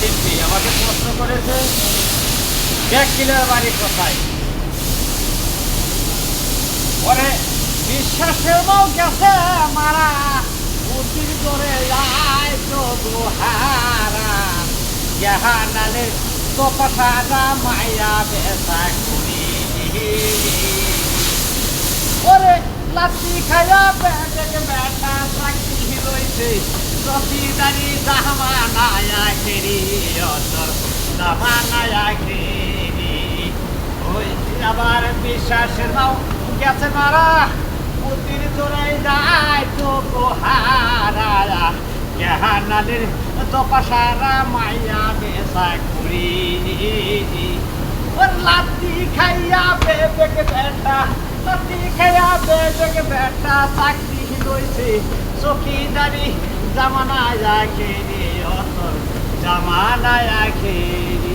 শিল্পী আমাকে প্রশ্ন করেছে ব্যাগ বাড়ি কোথায়। ওরে বিশ্বাসের বউ গেছে মারা উচির করে যায় তো দুহারা জাহানালে তো পাশাটা মায়া বেসা করি ওরে লাত্তি খায়া বেগে বেটা সাক্ষী রইছে সতীদারি অতর জামানায়া খেরি ওই আবার বিশ্বাসের নাও গেছে মারা যায় মাইয়া বেসা ওর লাত্তি খাইয়া বেবেক বেটা লাত্তি খাইয়া বেবেক বেটা চকিদারি জামানা আখেরি জামানা আখেরি